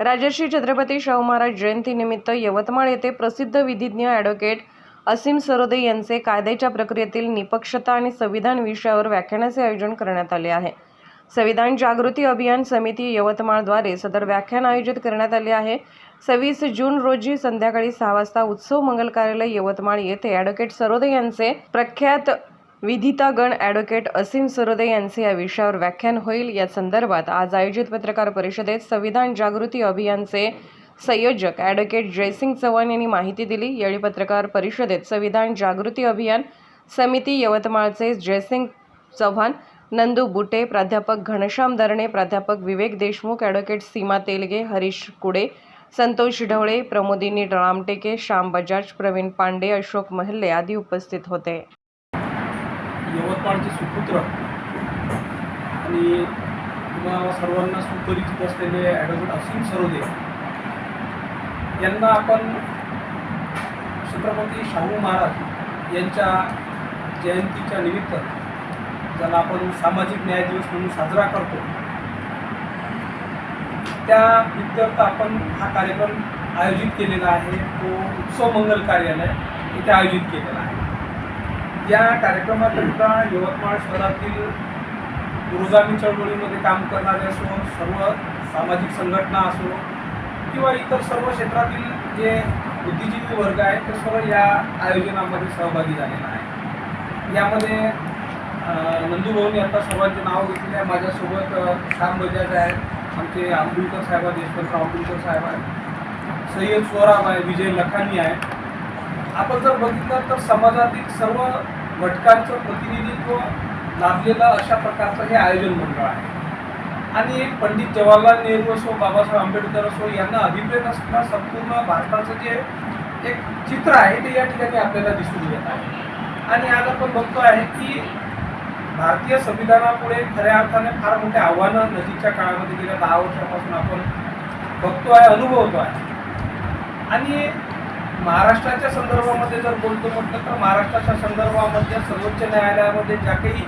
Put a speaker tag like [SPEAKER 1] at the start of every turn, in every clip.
[SPEAKER 1] राजर्षी छत्रपती शाहू महाराज जयंतीनिमित्त यवतमाळ येथे प्रसिद्ध विधिज्ञ ॲडव्होकेट असीम सरोदे यांचे कायद्याच्या प्रक्रियेतील निपक्षता आणि संविधान विषयावर व्याख्यानाचे आयोजन करण्यात आले आहे. संविधान जागृती अभियान समिती यवतमाळद्वारे सदर व्याख्यान आयोजित करण्यात आले आहे. सव्वीस जून रोजी संध्याकाळी सहा वाजता उत्सव मंगल कार्यालय यवतमाळ येथे ॲडव्होकेट सरोदे यांचे प्रख्यात विधिता गण ॲडव्होकेट असीम सरोदे यांचे या विषयावर व्याख्यान होईल. या संदर्भात आज आयोजित पत्रकार परिषदेत संविधान जागृती अभियानचे संयोजक ॲडव्होकेट जयसिंग चव्हाण यांनी माहिती दिली. यावेळी पत्रकार परिषदेत संविधान जागृती अभियान समिती यवतमाळचे जयसिंग चव्हाण नंदू बुटे प्राध्यापक घनश्याम दरणे प्राध्यापक विवेक देशमुख ॲडव्होकेट सीमा तेलगे हरीश कुडे संतोष ढवळे प्रमोदिनी रामटेके श्याम बजाज प्रवीण पांडे अशोक महल्ले आदी उपस्थित होते.
[SPEAKER 2] यवतमाळचे सुपुत्र. आणि तुम्हाला सर्वांना सुपरिचित असलेले ॲडव्होकेट असीम सरोदे. यांना आपण छत्रपती शाहू महाराज यांच्या जयंतीच्या निमित्त ज्याला आपण सामाजिक न्याय दिवस म्हणून साजरा करतो. त्या प्रित्यर्थ आपण हा कार्यक्रम आयोजित केलेला आहे. तो उत्सव मंगल कार्यालय इथे आयोजित केलेला आहे. या कार्यक्रमाकरिता यवतमाळ शहरातील गुरुगामी चळवळीमध्ये काम करणारे असो सर्व सामाजिक संघटना असो किंवा इतर सर्व क्षेत्रातील जे बुद्धिजीवी वर्ग आहेत ते सर्व या आयोजनामध्ये सहभागी झालेला आहे यामध्ये अं, आता सर्वांचे नाव घेतलेले आहे. माझ्यासोबत श्याम बजाज आहेत. आमचे आंबुलकर साहेब आहेत यशवंतराव आंबुलकर साहेब आहेत. सय्यद स्वराम आहे विजय लखानी आहे आपण जर बघितलं तर समाजातील सर्व घटकांचं प्रतिनिधित्व लाभलेलं अशा प्रकारचं हे आयोजन मंडळ आहे. आणि पंडित जवाहरलाल नेहरू असो बाबासाहेब आंबेडकर असो यांना अभिप्रेत असताना संपूर्ण भारताचं जे एक चित्र आहे ते या ठिकाणी आपल्याला दिसून येत आहे. आणि आज आपण बघतो आहे की भारतीय संविधानापुढे खऱ्या अर्थाने फार मोठे आव्हानं नजीकच्या काळामध्ये गेल्या दहा वर्षापासून आपण बघतो आहे अनुभवतो आहे आणि महाराष्ट्राच्या संदर्भामध्ये जर बोलतो म्हटलं तर महाराष्ट्राच्या संदर्भामध्ये सर्वोच्च न्यायालयामध्ये ज्या काही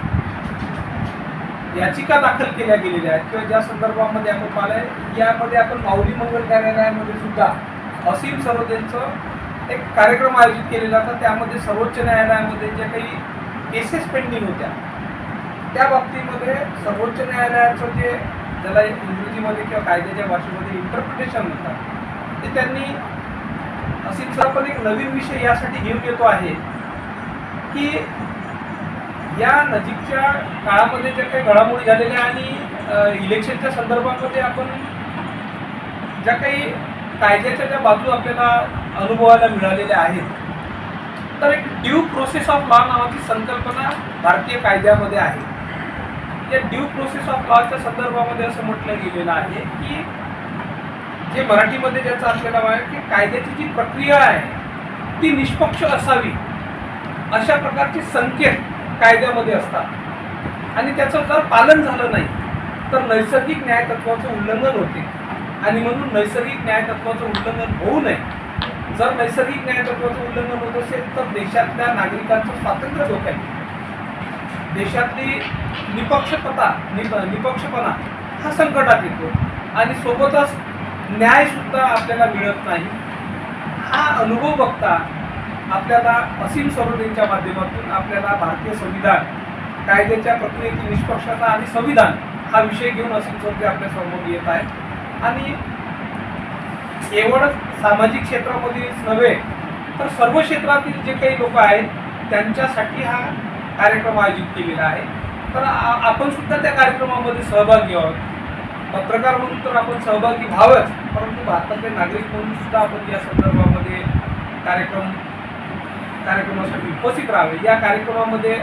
[SPEAKER 2] याचिका दाखल केल्या गेलेल्या आहेत किंवा ज्या संदर्भामध्ये आपण पाहिलंय यामध्ये आपण माऊली मंगल कार्यालयामध्ये सुद्धा असीम सरोदेंचं एक कार्यक्रम आयोजित केलेला होता. त्यामध्ये सर्वोच्च न्यायालयामध्ये ज्या काही केसेस पेंडिंग होत्या त्या बाबतीमध्ये सर्वोच्च न्यायालयाचं जे ज्याला इंग्रजीमध्ये किंवा कायद्याच्या भाषेमध्ये इंटरप्रिटेशन म्हणतात ते त्यांनी असीम सर आपण एक नवीन विषय यासाठी घेऊन येतो आहे. की या नजीकच्या काळामध्ये ज्या काही घडामोडी झालेल्या आणि इलेक्शनच्या संदर्भामध्ये आपण ज्या काही कायद्याच्या ज्या बाजू आपल्याला अनुभवायला मिळालेल्या आहेत. तर एक ड्यू प्रोसेस ऑफ लॉ नावाची संकल्पना भारतीय कायद्यामध्ये आहे. या ड्यू प्रोसेस ऑफ लॉच्या संदर्भामध्ये असं म्हटलं गेलेलं आहे की जे मराठीमध्ये ज्याचं आपल्याला आहे की कायद्याची जी प्रक्रिया आहे ती निष्पक्ष असावी. अशा प्रकारचे संकेत कायद्यामध्ये असतात. आणि त्याचं जर पालन झालं नाही तर नैसर्गिक न्यायतत्वाचं उल्लंघन होते. आणि म्हणून नैसर्गिक न्यायतत्वाचं उल्लंघन होऊ नये. जर नैसर्गिक न्यायतत्वाचं उल्लंघन होत असेल तर देशातल्या नागरिकांचं स्वातंत्र्य धोक्यात आहे देशातली निपक्षपता निप निपक्षपणा हा संकटात येतो. आणि सोबतच न्याय सुद्धा आपल्याला मिळत नाही. हा अनुभव बघता आपल्याला असीम सरोदेंच्या माध्यमातून आपल्याला भारतीय संविधान कायद्याच्या प्रक्रियेची निष्पक्षता आणि संविधान हा विषय घेऊन असीम सरोदे आपल्यासमोर येत आहे. आणि एवढंच सामाजिक क्षेत्रामध्येच नव्हे तर सर्व क्षेत्रातील जे काही लोक आहेत त्यांच्यासाठी हा कार्यक्रम आयोजित केलेला आहे. तर आपण सुद्धा त्या कार्यक्रमामध्ये सहभागी आहोत. पत्रकार म्हणून तर आपण सहभागी व्हावंच. परंतु भारतातले नागरिक म्हणून सुद्धा आपण या संदर्भामध्ये कार्यक्रम कार्यक्रमासाठी उपस्थित राहावे. या कार्यक्रमामध्ये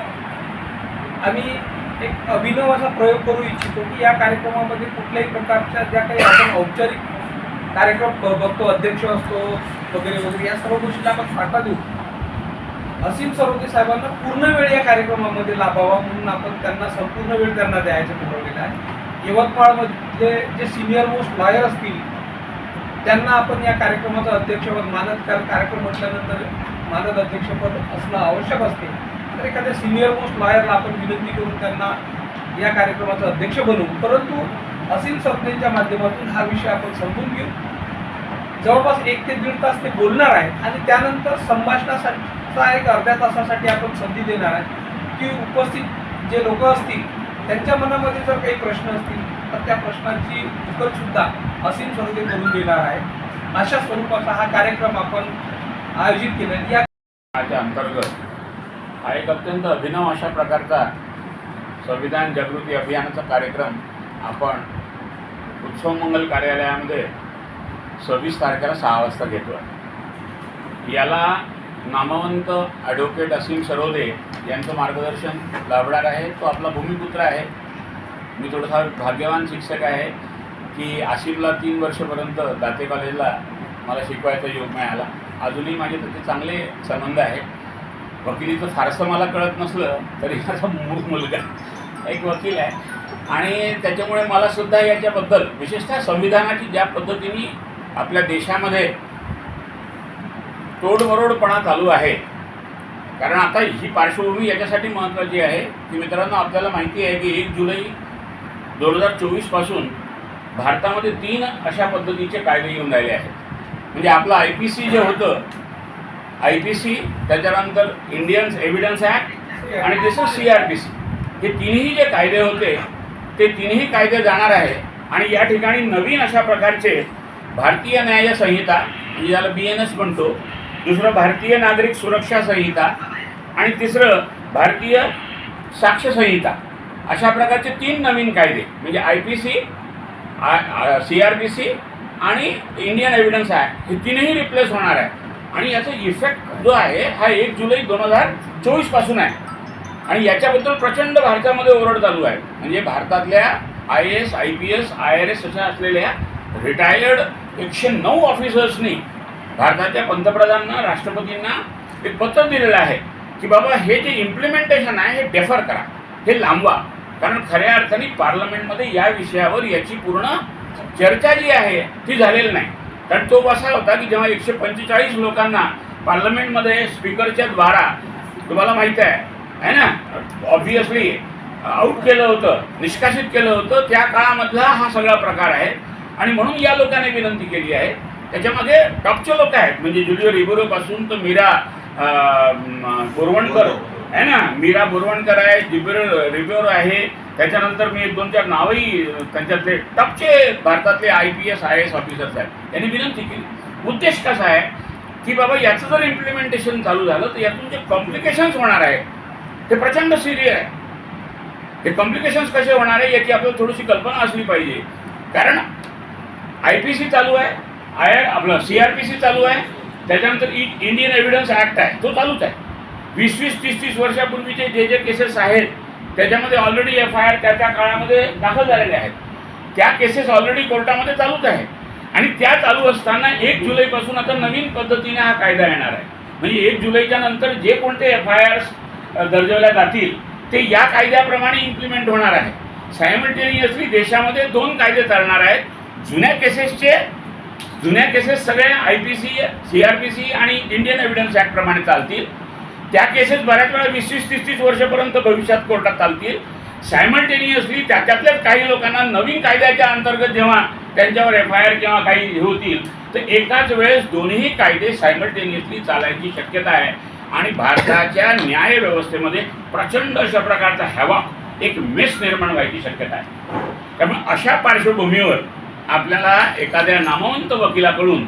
[SPEAKER 2] आम्ही एक अभिनव असा प्रयोग करू इच्छितो की या कार्यक्रमामध्ये कुठल्याही प्रकारच्या ज्या काही आपण औपचारिक कार्यक्रम बघतो अध्यक्ष असतो वगैरे वगैरे या सर्व गोष्टीला आपण फाटा देऊ. असीम सरोदे साहेबांना पूर्ण वेळ या कार्यक्रमामध्ये लाभावा म्हणून आपण त्यांना संपूर्ण वेळ त्यांना द्यायचं ठरवलेलं आहे. यवतमाळमधले जे सिनियर मोस्ट लॉयर असतील त्यांना आपण या कार्यक्रमाचं अध्यक्षपद मानत कारण कार्यक्रम म्हटल्यानंतर मानद अध्यक्षपद असणं आवश्यक असते. तर एखाद्या सिनियर मोस्ट लॉयरला आपण विनंती करून त्यांना या कार्यक्रमाचं अध्यक्ष बनवू. परंतु असीम सत्तेच्या माध्यमातून हा विषय आपण समजून घेऊ. जवळपास एक ते दीड तास ते बोलणार आहेत आणि त्यानंतर संभाषणासाठीचा एक अर्ध्या तासासाठी आपण संधी देणार आहे की उपस्थित जे लोक असतील त्यांच्या मनामध्ये जर काही प्रश्न असतील तर त्या प्रश्नांची उत्तर सुद्धा असीम स्वरूपे करून देणार आहे. अशा स्वरूपाचा हा कार्यक्रम आपण आयोजित केला. या
[SPEAKER 3] च्या अंतर्गत हा एक अत्यंत अभिनव अशा प्रकारचा संविधान जागृती अभियानाचा कार्यक्रम आपण उत्सव मंगल कार्यालयामध्ये सव्वीस तारखेला सहा वाजता घेतो आहे याला नामवंत ॲडव्होकेट असीम सरोदे यांचं मार्गदर्शन लाभणार आहे. तो आपला भूमिपुत्र आहे. मी थोडासा भाग्यवान शिक्षक आहे की आशिमला तीन वर्षपर्यंत दाते कॉलेजला मला शिकवायचा योग मिळाला. अजूनही माझे त्याचे चांगले संबंध आहेत वकिलीचं फारसं मला कळत नसलं तरी माझा मूळ मुलगा एक वकील आहे. आणि त्याच्यामुळे मला सुद्धा याच्याबद्दल विशेषतः संविधानाची ज्या पद्धतीने आपल्या देशामध्ये तोडमरोडपणा चालू आहे. कारण आता ही पार्श्वभूमी याच्यासाठी महत्त्वाची आहे. की मित्रांनो आपल्याला माहिती आहे की एक जुलै दोन हजार चोवीसपासून भारतामध्ये तीन अशा पद्धतीचे कायदे येऊन राहिले आहेत. म्हणजे आपलं आय पी सी जे होतं आय पी सी त्याच्यानंतर इंडियन्स एव्हिडन्स ॲक्ट आणि जसं सी आर पी सी हे तिन्ही जे कायदे होते ते तिन्ही कायदे जाणार आहे. आणि या ठिकाणी नवीन अशा प्रकारचे भारतीय न्याय संहिता म्हणजे ज्याला बी एन एस म्हणतो दुसरं भारतीय नागरिक सुरक्षा संहिता आणि तिसरं भारतीय साक्ष संहिता. अशा प्रकारचे तीन नवीन कायदे म्हणजे I P C C R P C आणि इंडियन एव्हिडन्स ॲक्ट हे तीनही रिप्लेस होणार आहे. आणि याचा इफेक्ट जो आहे हा एक जुलै दोन हजार चोवीसपासून आहे. आणि याच्याबद्दल प्रचंड भारतामध्ये ओरड चालू आहे. म्हणजे भारतातल्या I S I P S I R S अशा असलेल्या रिटायर्ड एकशे नऊ ऑफिसर्सनी भारताच्या पंतप्रधानांना राष्ट्रपतींना एक पत्र दिलेलं आहे की बाबा हे जे इम्प्लिमेंटेशन आहे हे डेफर करा. हे लांबवा. कारण खऱ्या अर्थाने पार्लमेंटमध्ये या विषयावर याची पूर्ण चर्चा जी आहे ती झालेली नाही. कारण तो असा होता की जेव्हा एकशे पंचेचाळीस लोकांना पार्लमेंटमध्ये स्पीकरच्या द्वारा तुम्हाला माहीत आहे है ना? ऑब्विसली आऊट केलं होतं निष्कासित केलं होतं त्या काळामधला हा सगळा प्रकार आहे. आणि म्हणून या लोकांनी विनंती केली आहे त्याच्यामध्ये टॉपचे लोक आहेत. म्हणजे जुलिओ रिबोरोपासून तर मीरा बोरवणकर. आहे ना? मीरा बोरवणकर आहे जिबेरो रिबेरो आहे. त्याच्यानंतर मी एक दोन चार नावही त्यांच्यातले टॉपचे भारतातले I P S I S officers आहेत. यांनी विनंती केली. उद्देश कसा आहे? की बाबा याचं जर इम्प्लिमेंटेशन चालू झालं तर यातून जे कॉम्प्लिकेशन्स होणार आहे ते प्रचंड सिरियस आहे हे कॉम्प्लिकेशन्स कसे होणार आहे याची आपल्याला थोडीशी कल्पना असली पाहिजे. कारण आय पी सी चालू आहे. आय आपलं सी आर पी सी चालू आहे. त्याच्यानंतर इंडियन एव्हिडन्स ॲक्ट आहे. तो चालूच आहे. वीस वीस तीस तीस वर्षापूर्वीचे जे जे केसेस आहेत त्याच्यामध्ये ऑलरेडी एफ आय आर त्या त्या काळामध्ये दाखल झालेले आहेत. त्या केसेस ऑलरेडी कोर्टामध्ये चालूच आहे. आणि त्या चालू असताना एक जुलैपासून आता नवीन पद्धतीने हा कायदा येणार आहे. म्हणजे एक जुलैच्या नंतर जे कोणते एफ आय आर दर्जवल्या जातील ते या कायद्याप्रमाणे इम्प्लिमेंट होणार आहे. सायमल्टेनियसली देशामध्ये दोन कायदे चालणार आहेत. जुन्या केसेसचे जुन्या केसेस सगळ्या I P C C R P C आणि इंडियन एव्हिडन्स ॲक्टप्रमाणे चालतील. त्या केसेस बऱ्याच वेळा वीस वीस तीस तीस वर्षपर्यंत भविष्यात कोर्टात चालतील. सायमल्टेनियसली त्याच्यातल्याच काही लोकांना नवीन कायद्याच्या अंतर्गत जेव्हा त्यांच्यावर एफ आय आर किंवा काही हे होतील तर एकाच वेळेस दोन्ही कायदे सायमल्टेनियसली चालायची शक्यता आहे. आणि भारताच्या न्याय व्यवस्थेमध्ये प्रचंड अशा प्रकारचा हवा एक मेस निर्माण व्हायची शक्यता आहे. त्यामुळे अशा पार्श्वभूमीवर आपल्याला एखाद्या नामवंत वकिलाकडून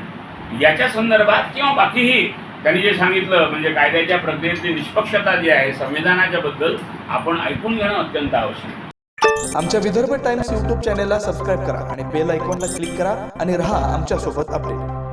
[SPEAKER 3] याच्या संदर्भात किंवा बाकीही त्यांनी जे सांगितलं म्हणजे कायद्याच्या प्रक्रियेतली निष्पक्षता जी आहे संविधानाच्या बद्दल आपण ऐकून घेणं अत्यंत आवश्यक
[SPEAKER 4] आमच्या विदर्भ टाइम्स यूट्यूब चॅनेलला सबस्क्राईब करा आणि बेल आयकॉनला क्लिक करा आणि राहा आमच्यासोबत अपडेट.